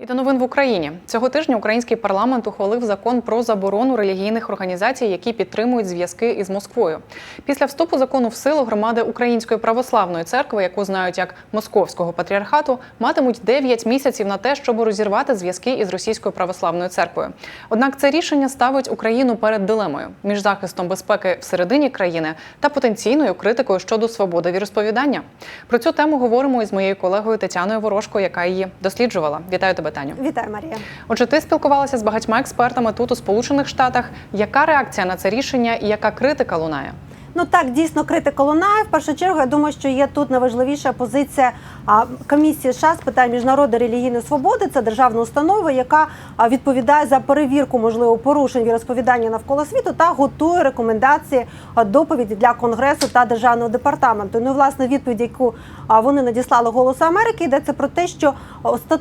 І до новин в Україні цього тижня український парламент ухвалив закон про заборону релігійних організацій, які підтримують зв'язки із Москвою. Після вступу закону в силу громади Української православної церкви, яку знають як Московського патріархату, матимуть 9 місяців на те, щоб розірвати зв'язки із російською православною церквою. Однак це рішення ставить Україну перед дилемою між захистом безпеки всередині країни та потенційною критикою щодо свободи віросповідання. Про цю тему говоримо із моєю колегою Тетяною Ворожко, яка її досліджувала. Вітаю тебе, Таню. Вітаю, Марія. Отже, ти спілкувалася з багатьма експертами тут у Сполучених Штатах. Яка реакція на це рішення і яка критика лунає? Ну так дійсно критика лунає. В першу чергу я думаю, що є тут найважливіша позиція комісії США з питань міжнародної релігійної свободи. Це державна установа, яка відповідає за перевірку можливо порушень віросповідання навколо світу та готує рекомендації доповіді для конгресу та державного департаменту. Ну і, власне відповідь, яку вони надіслали голосу Америки, йдеться про те, що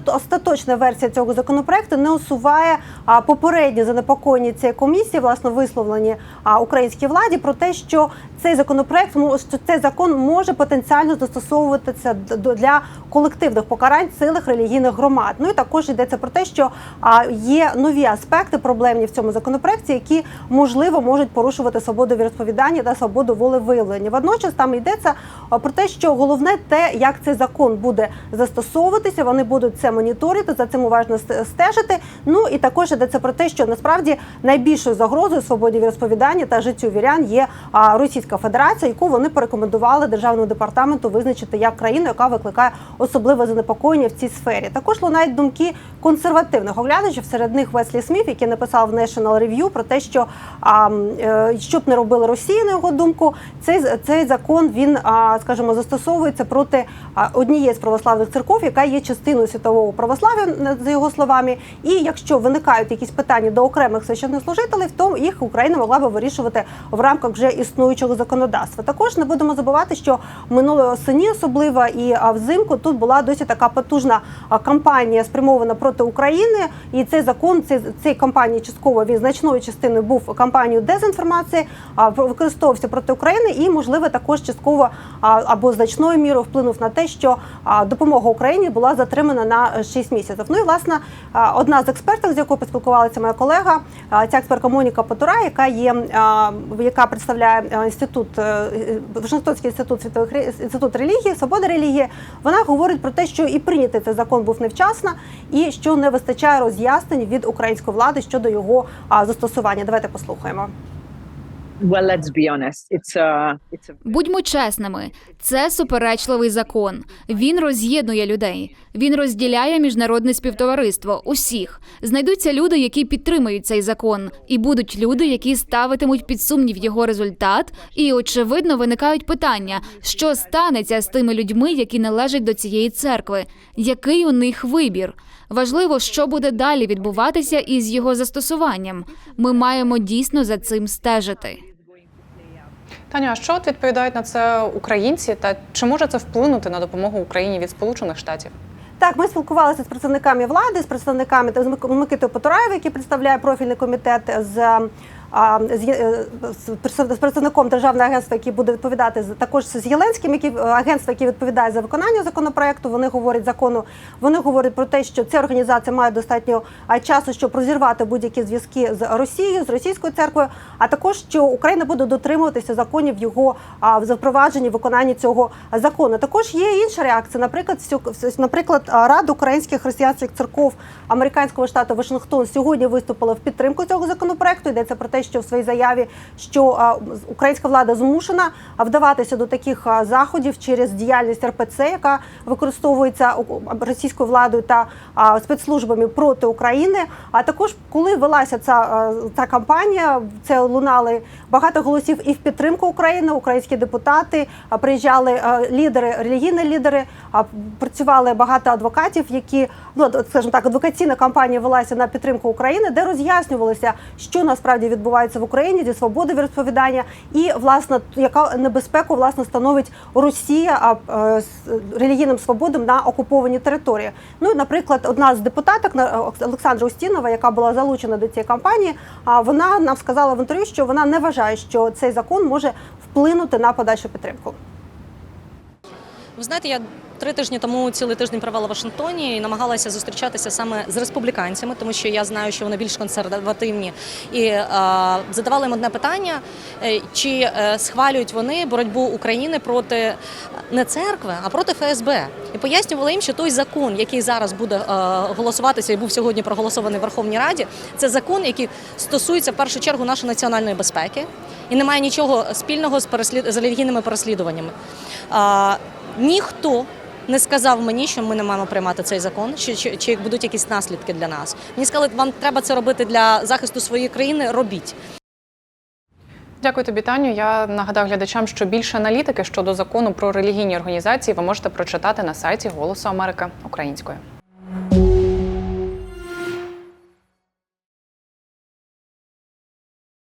остаточна версія цього законопроекту не усуває попередні занепокоєння цієї комісії, власне висловлені українській владі про те, що цей законопроект що цей закон може потенціально застосовуватися для колективних покарань цілих релігійних громад. Ну і також йдеться про те, що є нові аспекти проблемні в цьому законопроекті, які можливо можуть порушувати свободу віросповідання та свободу волевиявлення. Водночас там йдеться про те, що головне те, як цей закон буде застосовуватися. Вони будуть це моніторити, за цим уважно стежити. Ну і також йдеться про те, що насправді найбільшою загрозою свободі віросповідання та життю вірян є а, Російська Федерація, яку вони порекомендували державному департаменту визначити як країну, яка викликає особливе занепокоєння в цій сфері. Також лунають думки консервативних оглядачів. Серед них Веслі Сміт, який написав в National Review про те, що а, е, що б не робила Росія, на його думку, цей цей закон він, а, скажімо, застосовується проти однієї з православних церков, яка є частиною світового православ'я, за його словами. І якщо виникають якісь питання до окремих священнослужителів, то їх Україна могла би вирішувати в рамках вже існуючого законодавства. Також не будемо забувати, що минулої осені, особливо і взимку, тут була досить така потужна кампанія спрямована проти України. І цей закон, цей цей кампанії частково він значною частиною був кампанією дезінформації, використовувався проти України і, можливо, також частково або значною мірою вплинув на те, що допомога Україні була затримана на 6 місяців. Ну і власне одна з експертів, з якою поспілкувалася моя колега, ця експертка Моніка Потура, яка є яка представляє інститут е, е, Вашингтонський інститут світових інститут релігії, свободи релігії. Вона говорить про те, що і прийнятий цей закон був невчасно, і що не вистачає роз'яснень від української влади щодо його застосування. Давайте послухаємо. Well, Будьмо чесними, це суперечливий закон. Він роз'єднує людей. Він розділяє міжнародне співтовариство. Усіх знайдуться люди, які підтримують цей закон, і будуть люди, які ставитимуть під сумнів його результат. І очевидно виникають питання, що станеться з тими людьми, які належать до цієї церкви. Який у них вибір? Важливо, що буде далі відбуватися із його застосуванням. Ми маємо дійсно за цим стежити. Таню, а що от відповідають на це українці? Та чи може це вплинути на допомогу Україні від Сполучених Штатів? Так, ми спілкувалися з представниками влади, з представниками та з Мик- Микитою Потураєв, який представляє профільний комітет з. А, З, представником державного агентства, який буде відповідати також з Єленським, який е, агентство, яке відповідає за виконання законопроекту. Вони говорять закону. Вони говорять про те, що ця організація має достатньо часу, щоб розірвати будь-які зв'язки з Росією, з російською церквою. А також що Україна буде дотримуватися законів його в запровадженні виконанні цього закону. Також є інша реакція. Наприклад, всю- наприклад, Рада українських християнських церков американського штату Вашингтон сьогодні виступила в підтримку цього законопроекту. Йдеться про те, що в своїй заяві що українська влада змушена вдаватися до таких заходів через діяльність РПЦ, яка використовується російською владою та спецслужбами проти України. А також коли велася ця, ця кампанія, це лунали багато голосів і в підтримку України. Українські депутати приїжджали лідери, релігійні лідери. А працювали багато адвокатів, які ну скажімо так, адвокаційна кампанія велася на підтримку України, де роз'яснювалося, що насправді відбувається в Україні зі свободи віросповідання, і власне яка небезпеку власне становить Росія е, з релігійним свободам на окупованій території. Ну наприклад, одна з депутаток на- Олександра Устінова, яка була залучена до цієї кампанії, вона нам сказала в інтерв'ю, що вона не вважає, що цей закон може вплинути на подальшу підтримку. Ви знаєте, я Три тижні тому цілий тиждень провела в Вашингтоні і намагалася зустрічатися саме з республіканцями, тому що я знаю, що вони більш консервативні. І е, задавала їм одне питання: е, чи е, схвалюють вони боротьбу України проти не церкви, а проти ФСБ. І пояснювала їм, що той закон, який зараз буде е, голосуватися і був сьогодні проголосований в Верховній Раді, це закон, який стосується в першу чергу нашої національної безпеки і не має нічого спільного з переслід... з релігійними переслідуваннями. А, ніхто не сказав мені, що ми не маємо приймати цей закон, чи, чи, чи будуть якісь наслідки для нас. Мені сказали, вам треба це робити для захисту своєї країни. Робіть. Дякую тобі, Таню. Я нагадаю глядачам, що більше аналітики щодо закону про релігійні організації ви можете прочитати на сайті Голосу Америки українською.